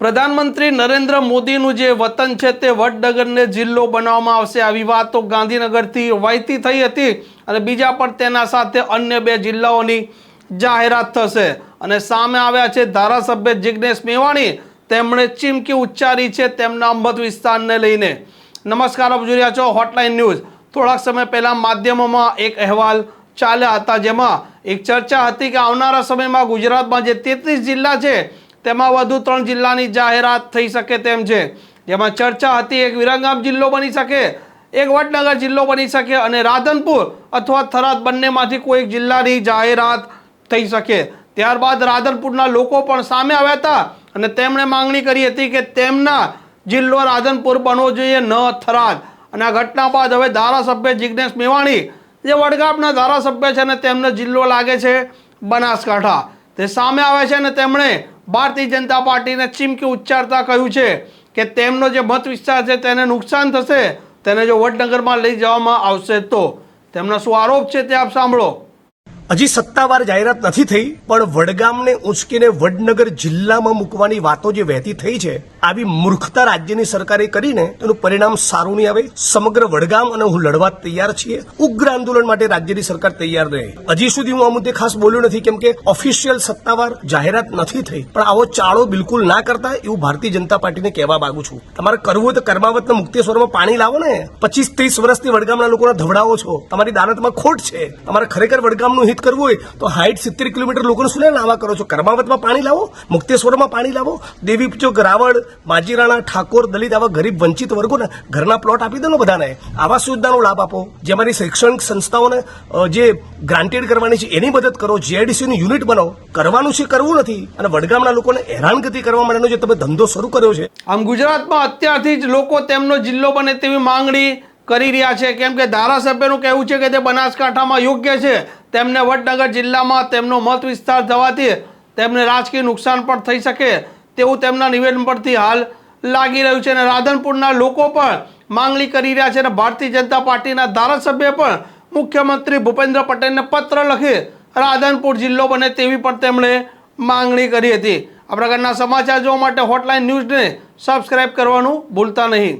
પ્રધાનમંત્રી નરેન્દ્ર મોદીનું જે વતન છે તે વડનગરને જિલ્લો બનાવવામાં આવશે. આવી વાત તો ગાંધીનગરથી વહેતી થઈ હતી અને બીજા પણ તેના સાથે અન્ય બે જિલ્લાઓની જાહેરાત થશે. અને સામે આવ્યા છે ધારાસભ્ય જિજ્ઞેશ મેવાણી. તેમણે ચીમકી ઉચ્ચારી છે તેમના મત વિસ્તારને લઈને. નમસ્કાર, આપ જોઈ રહ્યા છો હોટલાઇન ન્યૂઝ થોડાક સમય પહેલાં માધ્યમોમાં એક અહેવાલ ચાલ્યા હતા જેમાં એક ચર્ચા હતી કે આવનારા સમયમાં ગુજરાતમાં જે તેત્રીસ જિલ્લા છે તેમાં વધુ ત્રણ જિલ્લાની જાહેરાત થઈ શકે તેમ છે. જેમાં ચર્ચા હતી, એક વિરંગામ જિલ્લો બની શકે, એક વડનગર જિલ્લો બની શકે અને રાધનપુર અથવા થરાદ બંનેમાંથી કોઈ જિલ્લાની જાહેરાત થઈ શકે. ત્યારબાદ રાધનપુરના લોકો પણ સામે આવ્યા હતા અને તેમણે માંગણી કરી હતી કે તેમના જિલ્લો રાધનપુર બનવો જોઈએ, ન થરાદ. અને આ ઘટના બાદ હવે ધારાસભ્ય જિજ્ઞેશ મેવાણી, જે વડગામના ધારાસભ્ય છે અને તેમનો જિલ્લો લાગે છે બનાસકાંઠા. તે સામે આવે છે અને તેમણે ભારતીય જનતા પાર્ટીને ચીમકી ઉચ્ચારતા કહ્યું છે કે તેમનો જે મત વિસ્તાર છે તેને નુકસાન થશે, તેને જો વડનગરમાં લઈ જવામાં આવશે તો. તેમનો શું આરોપ છે તે આપ સાંભળો. હજી સત્તાવાર જાહેરાત નથી થઈ, પણ વડગામને ઉંચકીને વડનગર જિલ્લામાં મૂકવાની વાતો જે વહેતી થઈ છે, આવી મૂર્ખતા રાજ્યની સરકારે કરીને તેનું પરિણામ સારું નહીં આવે. સમગ્ર વડગામ અને હું લડવા તૈયાર છીએ. ઉગ્ર આંદોલન માટે રાજ્યની સરકાર તૈયાર રહે. હજી સુધી હું આ મુદ્દે ખાસ બોલ્યો નથી, કેમ કે ઓફિશિયલ સત્તાવાર જાહેરાત નથી થઈ. પણ આવો ચાળો બિલકુલ ના કરતા એવું ભારતીય જનતા પાર્ટીને કહેવા માંગુ છું. તમારે કરવું હોય તો કર્માવતના મુક્તેશ્વરમાં પાણી લાવો ને. પચીસ ત્રીસ વર્ષથી વડગામના લોકોના ધવડાવો છો. તમારી દાનતમાં ખોટ છે. તમારે ખરેખર વડગામનું હિત કરવું હોય તો હાઈટ સિત્તેર કિલોમીટર લોકોને શું લાવા કરો છો. કરમાવતમાં પાણી લાવો, મુક્તેશ્વરમાં પાણી લાવો, દેવી ચોક રાવળ માજીરાણા ઠાકોર, દલિત આવા ગરીબ વંચિત વર્ગોને ઘરના પ્લોટ આપી દો બધાને. આવાસ યોજનાનો લાભ આપો. જે અમારી શૈક્ષણિક સંસ્થાઓને જે ગ્રાન્ટેડ કરવાની છે, એની મદદ કરો. જીઆઈડીસીનું યુનિટ બનાવો. કરવાનું છે, કરવું નથી. અને વડગામના લોકોને હેરાનગતિ કરવા માટેનો જે તમે ધંધો શરૂ કર્યો છે. આમ ગુજરાતમાં અત્યારથી જ લોકો તેમનો જિલ્લો બને તેવી માંગણી કરી રહ્યા છે. કેમ કે ધારાસભ્યનું કહેવું છે કે તે બનાસકાંઠામાં યોગ્ય છે. તેમને વડનગર જિલ્લામાં તેમનો મત વિસ્તાર થવાથી તેમને રાજકીય નુકસાન પણ થઈ શકે તેવું તેમના નિવેદન પરથી હાલ લાગી રહ્યું છે. અને રાધનપુરના લોકો પણ માંગણી કરી રહ્યા છે અને ભારતીય જનતા પાર્ટીના ધારાસભ્ય પણ મુખ્યમંત્રી ભૂપેન્દ્ર પટેલને પત્ર લખી રાધનપુર જિલ્લો બને તેવી પણ તેમણે માંગણી કરી હતી. આ પ્રકારના સમાચાર જોવા માટે હોટલાઇન ન્યૂઝને સબસ્ક્રાઇબ કરવાનું ભૂલતા નહીં.